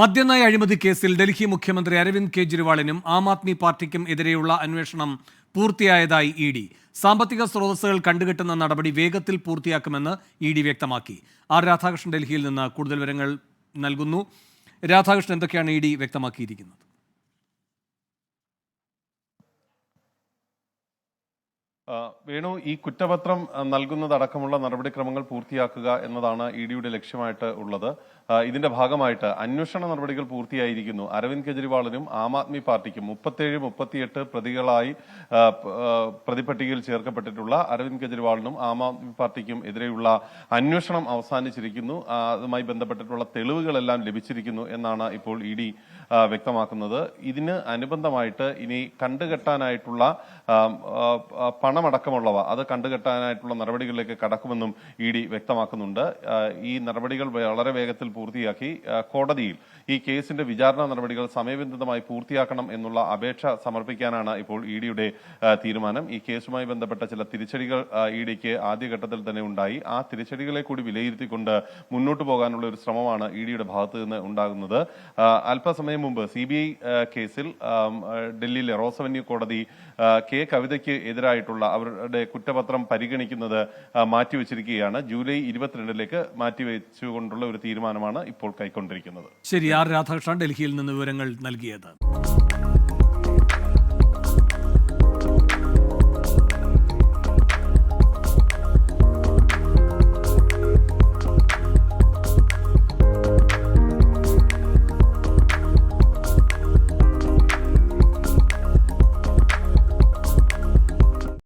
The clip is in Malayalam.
മദ്യനയ അഴിമതി കേസിൽ ഡൽഹി മുഖ്യമന്ത്രി അരവിന്ദ് കെജ്രിവാളിനും ആം ആദ്മി പാർട്ടിക്കും എതിരെയുള്ള അന്വേഷണം പൂർത്തിയായതായി ഇ ഡി. സാമ്പത്തിക സ്രോതസ്സുകൾ കണ്ടുകെട്ടുന്ന നടപടി വേഗത്തിൽ പൂർത്തിയാക്കുമെന്ന് ഇ ഡി വ്യക്തമാക്കി. ആർ രാധാകൃഷ്ണൻ ഡൽഹിയിൽ നിന്ന് കൂടുതൽ വിവരങ്ങൾ നൽകുന്നു. രാധാകൃഷ്ണൻ എന്തൊക്കെയാണ് ഇ ഡി വ്യക്തമാക്കിയിരിക്കുന്നത്? വേണു ഈ കുറ്റപത്രം നൽകുന്നതടക്കമുള്ള നടപടിക്രമങ്ങൾ പൂർത്തിയാക്കുക എന്നതാണ് ഇ ഡിയുടെ ലക്ഷ്യമായിട്ട് ഉള്ളത്. ഇതിന്റെ ഭാഗമായിട്ട് അന്വേഷണ നടപടികൾ പൂർത്തിയായിരിക്കുന്നു. അരവിന്ദ് കെജ്രിവാളിനും ആം ആദ്മി പാർട്ടിക്കും മുപ്പത്തേഴ് മുപ്പത്തിയെട്ട് പ്രതികളായി പ്രതിപട്ടികയിൽ ചേർക്കപ്പെട്ടിട്ടുള്ള അരവിന്ദ് കെജ്രിവാളിനും ആം ആദ്മി പാർട്ടിക്കും എതിരെയുള്ള അന്വേഷണം അവസാനിച്ചിരിക്കുന്നു. അതുമായി ബന്ധപ്പെട്ടിട്ടുള്ള തെളിവുകളെല്ലാം ലഭിച്ചിരിക്കുന്നു എന്നാണ് ഇപ്പോൾ ഇ ഡി വ്യക്തമാക്കുന്നത്. ഇതിന് അനുബന്ധമായിട്ട് ഇനി കണ്ടുകെട്ടാനായിട്ടുള്ള ആ, പണമടക്കമുള്ളവ. അത് കണ്ടുകെട്ടാനായിട്ടുള്ള നടപടികളിലേക്ക് കടക്കുമെന്നും ഇ ഡി വ്യക്തമാക്കുന്നുണ്ട്. ഈ നടപടികൾ വളരെ വേഗത്തിൽ പൂർത്തിയാക്കി. കോടതിയിൽ ഈ കേസിന്റെ വിചാരണ നടപടികൾ സമയബന്ധിതമായി പൂർത്തിയാക്കണം എന്നുള്ള അപേക്ഷ സമർപ്പിക്കാനാണ് ഇപ്പോൾ ഇ ഡിയുടെ തീരുമാനം. ഈ കേസുമായി ബന്ധപ്പെട്ട ചില തിരിച്ചടികൾ ഇ ഡിക്ക് ആദ്യഘട്ടത്തിൽ തന്നെ ഉണ്ടായി. ആ തിരിച്ചടികളെ കൂടി വിലയിരുത്തിക്കൊണ്ട് മുന്നോട്ട് പോകാനുള്ള ഒരു ശ്രമമാണ് ഇ ഡിയുടെ ഭാഗത്ത് നിന്ന് ഉണ്ടാകുന്നത്. അല്പസമയം മുമ്പ് സി ബി ഐ കേസിൽ ഡൽഹിയിലെ റോസ് അവന്യൂ കോടതി കെ കവിതയ്ക്ക് എതിരായിട്ടുള്ള അവരുടെ കുറ്റപത്രം പരിഗണിക്കുന്നത് മാറ്റിവെച്ചിരിക്കുകയാണ്. ജൂലൈ ഇരുപത്തിരണ്ടിലേക്ക് മാറ്റിവെച്ചുകൊണ്ടുള്ള ഒരു തീരുമാനമാണ് ഇപ്പോൾ കൈക്കൊണ്ടിരിക്കുന്നത്. ശരി ആർ രാധാകൃഷ്ണൻ ഡൽഹിയിൽ നിന്ന് വിവരങ്ങൾ നൽകിയത്.